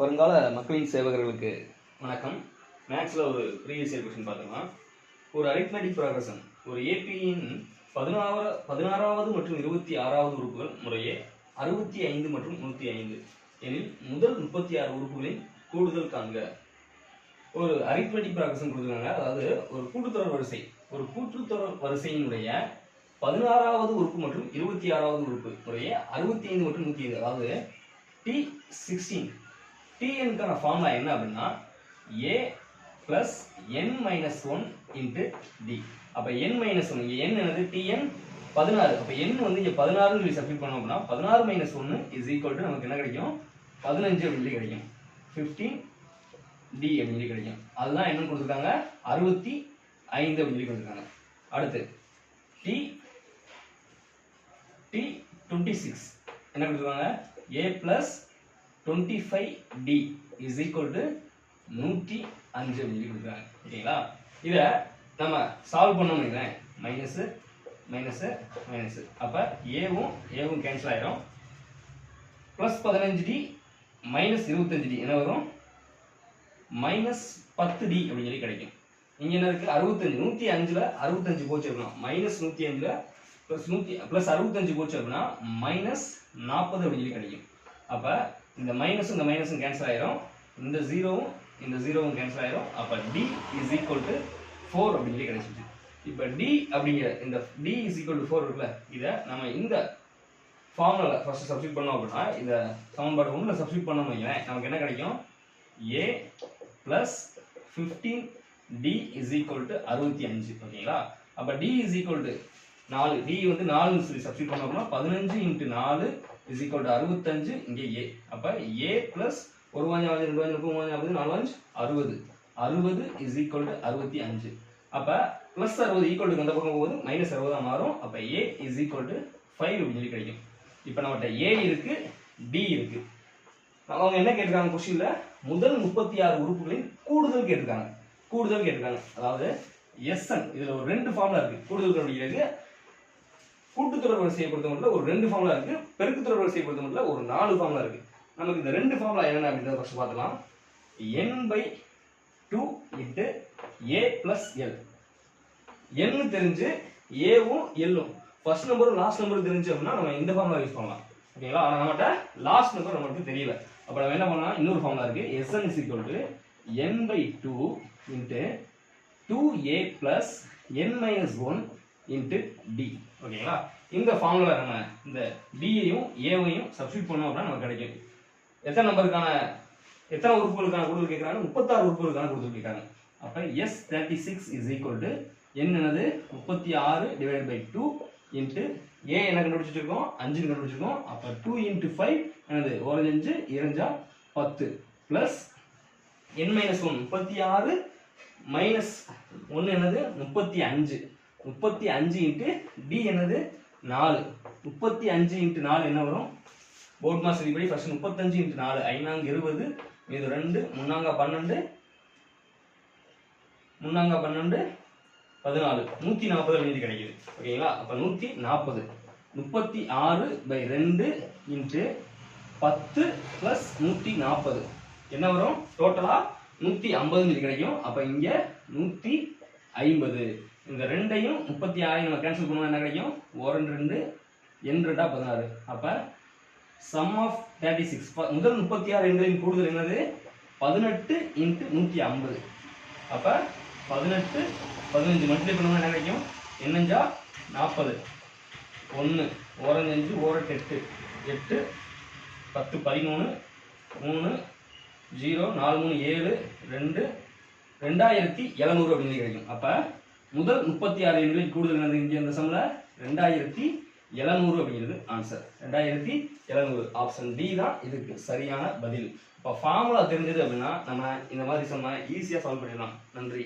வருங்கால மக்களின் சேவகர்களுக்கு வணக்கம். மேக்ஸில் ஒரு ப்ரீவியஸ் இயர் கொஸ்டின் பார்த்துக்கலாம் ஒரு அரித்மெட்டிக் ப்ராக்ரஷன் ஒரு ஏபியின் பதினாறு பதினாறாவது மற்றும் இருபத்தி ஆறாவது உறுப்புகள் முறையே அறுபத்தி ஐந்து மற்றும் நூற்றி ஐந்து. எனில் முதல் முப்பத்தி ஆறு உறுப்புகளின் கூடுதல் காண்க. ஒரு அரித்மெட்டிக் ப்ராக்ரஷன் கொடுத்துருக்காங்க. அதாவது ஒரு கூட்டுத்தொடர் வரிசை ஒரு கூட்டுத்தொடர் வரிசையினுடைய பதினாறாவது உறுப்பு மற்றும் இருபத்தி ஆறாவது உறுப்பு முறையே அறுபத்தி ஐந்து மற்றும் நூற்றி ஐந்து. அதாவது டி சிக்ஸ்டீன் டிஎன்கான ஃபார்முலா என்ன அப்படின்னா A plus N minus one into D அப்போ என் மைனஸ் ஒன் இங்கே என் என்னது? டிஎன் பதினாறு. அப்போ என் வந்து இங்கே பதினாறுன்னு சொல்லி சப்ஸ்டிட் பண்ணோம் அப்படின்னா பதினாறு மைனஸ் ஒன்று இஸ் ஈக்குவல் டு நமக்கு என்ன கிடைக்கும்? பதினஞ்சு அப்படின்னு கிடைக்கும். ஃபிஃப்டீன் டி அப்படின்னு கிடைக்கும். அதுதான் என்ன கொடுத்துருக்காங்க? அறுபத்தி ஐந்து அப்படின்னு சொல்லி கொடுத்துருக்காங்க. அடுத்து டி டி டுவெண்ட்டி சிக்ஸ் என்ன கொடுத்துருக்காங்க? A plus twenty five D is equal to நூற்றி அஞ்சு அப்படின்னு சொல்லி கொடுக்குறாங்க. ஓகேங்களா? இதை நம்ம சால்வ் பண்ணோம்னு வைங்களேன் மைனஸு மைனஸு மைனஸு அப்போ ஏவும் ஏவும் கேன்சல் ஆயிரும். ப்ளஸ் பதினஞ்சு டி மைனஸ் இருபத்தஞ்சு டி என்ன வரும்? மைனஸ் பத்து டி அப்படின்னு சொல்லி கிடைக்கும். இங்கே என்ன இருக்குது அறுபத்தஞ்சு. நூற்றி அஞ்சில் அறுபத்தஞ்சு போச்சு அப்படின்னா மைனஸ் நூற்றி அஞ்சில் ப்ளஸ் நூற்றி ப்ளஸ் அறுபத்தஞ்சு போச்சு அப்படின்னா மைனஸ் நாற்பது அப்படின்னு சொல்லி கிடைக்கும். அப்போ இந்த மைனஸும் இந்த மைனஸும் கேன்சல் ஆயிரும். இந்த ஜீரோவும் இந்த ஜீரோவும் கேன்சல் ஆயிரும். அப்போ D is equal to four அப்படின்னு கிடைச்சிச்சு இப்போ டி அப்படிங்கிற இந்த D is equal to four இருக்குல்ல இதை நம்ம இந்த ஃபார்முலா ஃபர்ஸ்ட் சப்ஸ்டியூட் பண்ணோம் அப்படின்னா இந்த சமன்பாடு ஒன்று சப்ஸ்டியூட் பண்ணோம் வைங்களேன் நமக்கு என்ன கிடைக்கும்? A plus fifteen D is equal to அறுபத்தி அஞ்சு ஓகேங்களா? அப்போ டி இஸ் ஈக்குவல் டு நாலு டி வந்து நாலுன்னு சொல்லி சப்ஸ்டியூட் பண்ணோம்னா பதினஞ்சு இன்ட்டு நாலு இஸ் ஈக்குவல் டு அறுபத்தஞ்சு இங்கே ஏ அப்போ ஏ ப்ளஸ் ஒரு வாஞ்சு வாஞ்சு ரெண்டு வாஞ்சு முப்பது வாஞ்சு நாற்பது நாலு வாஞ்சு அறுபது. அறுபது இஸ் ஈக்குவல் டு அறுபத்தி அஞ்சு. அப்போ ப்ளஸ் அறுபது ஈக்குவல் டு அந்த பக்கம் போகும்போது மைனஸ் அறுபதாக மாறும். அப்போ A is equal to five அப்படின்னு சொல்லி கிடைக்கும். இப்போ நம்மகிட்ட ஏ இருக்கு டி இருக்கு. அவங்க என்ன கேட்டிருக்காங்க கொஸ்டின்ல முதல் முப்பத்தி ஆறு உறுப்புகளின் கூடுதல் கேட்டிருக்காங்க. கூடுதல் கேட்டிருக்காங்க. அதாவது எஸ்என் இதில் ஒரு ரெண்டு ஃபார்முலா இருக்கு. கூடுதல் கண்டுபிடிக்கிறதுக்கு கூட்டுத்தொடர் வரிசையை பொறுத்த மட்டும் ஒரு ரெண்டு ஃபார்முலா இருக்கு. பெருக்குத்தொடர் வரிசையை பொறுத்த மட்டும் ஒரு நாலு ஃபார்முலா இருக்கு. நமக்கு இந்த ரெண்டு ஃபார்முலா என்னென்ன அப்படின்றத ஃபர்ஸ்ட் பார்த்துக்கலாம். N by two into A plus L என்னு தெரிஞ்சு ஏவும் எல்லும் ஃபர்ஸ்ட் நம்பரும் லாஸ்ட் நம்பரும் தெரிஞ்சு அப்படின்னா நம்ம இந்த ஃபார்முலா யூஸ் பண்ணலாம். ஓகேங்களா ஆனால் நம்மகிட்ட லாஸ்ட் நம்பர் நம்மளுக்கு தெரியல. அப்போ நம்ம என்ன பண்ணலாம்? இன்னொரு ஃபார்முலா இருக்கு. SN is equal to N by two into two A plus N minus one into D ஓகேங்களா இந்த ஃபார்முலா நம்ம இந்த டியையும் ஏவையும் சப்ஸ்டியூட் பண்ணோம் அப்படின்னா நமக்கு கிடைக்கும். எத்தனை நம்பருக்கான எத்தனை உறுப்புகளுக்கான கொடுத்து கேட்குறாங்க? முப்பத்தாறு உறுப்புகளுக்கான கொடுத்து கேட்குறாங்க. அப்போ S thirty six is equal to என்னது? முப்பத்தி ஆறு divide by two into A என்ன கண்டுபிடிச்சிருக்கோம் அஞ்சுன்னு கண்டுபிடிச்சிருக்கோம் அப்போ டூ இன்ட்டு ஃபைவ் என்னது? ஒரு அஞ்சு இரஞ்சா பத்து. ப்ளஸ் என் மைனஸ் ஒன் முப்பத்தி ஆறு மைனஸ் ஒன்று என்னது? முப்பத்தி அஞ்சு. முப்பத்தி அஞ்சு இன்ட்டு டி என்னது? நாலு. முப்பத்தி அஞ்சு இன்ட்டு நாலு என்ன வரும்? போர்ட் மாஸ்டர் இப்படி ஃபர்ஸ்ட் முப்பத்தஞ்சு இன்ட்டு நாலு. ஐநாங்க இருபது இது ரெண்டு முன்னாங்க பன்னெண்டு முன்னாங்க பன்னெண்டு பதினாலு. நூற்றி நாற்பது அப்படின்னு கிடைக்குது. ஓகேங்களா? அப்போ நூற்றி நாற்பது முப்பத்தி ஆறு பை ரெண்டு இன்ட்டு பத்து ப்ளஸ் நூற்றி நாற்பது என்ன வரும்? டோட்டலாக நூற்றி ஐம்பதுன்னு கிடைக்கும். அப்போ இங்கே நூற்றி ஐம்பது. இந்த ரெண்டையும் முப்பத்தி ஆறையும் நம்ம கேன்சல் பண்ணுவோம் என்ன கிடைக்கும்? ஒரு ரெண்டு எண் ரெண்டா பதினாறு. அப்போ சம் ஆஃப் தேர்ட்டி சிக்ஸ் முதல் முப்பத்தி ஆறு எண்களின் கூடுதல் என்னது? பதினெட்டு இன்ட்டு நூற்றி ஐம்பது. அப்போ பதினெட்டு பதினஞ்சு மல்டிப்ளை பண்ணோம்னா என்ன கிடைக்கும்? என்னஞ்சா நாற்பது ஒன்று ஓரஞ்சு ஓரட்டு எட்டு. எட்டு பத்து பதிமூணு மூணு ஜீரோ நாலு மூணு ஏழு ரெண்டு ரெண்டாயிரத்தி எழுநூறு அப்படின்னு கிடைக்கும். அப்போ முதல் முப்பத்தி ஆறு எண்களில் கூடுதல் இங்கே இந்த சம்மில் ரெண்டாயிரத்தி எழுநூறு அப்படிங்கிறது ஆன்சர் ரெண்டாயிரத்தி எழுநூறு. ஆப்ஷன் டி தான் இதுக்கு சரியான பதில். இப்போ ஃபார்முலா தெரிஞ்சது அப்படின்னா நம்ம இந்த மாதிரி சொன்னால் ஈஸியாக சால்வ் பண்ணிடலாம். நன்றி.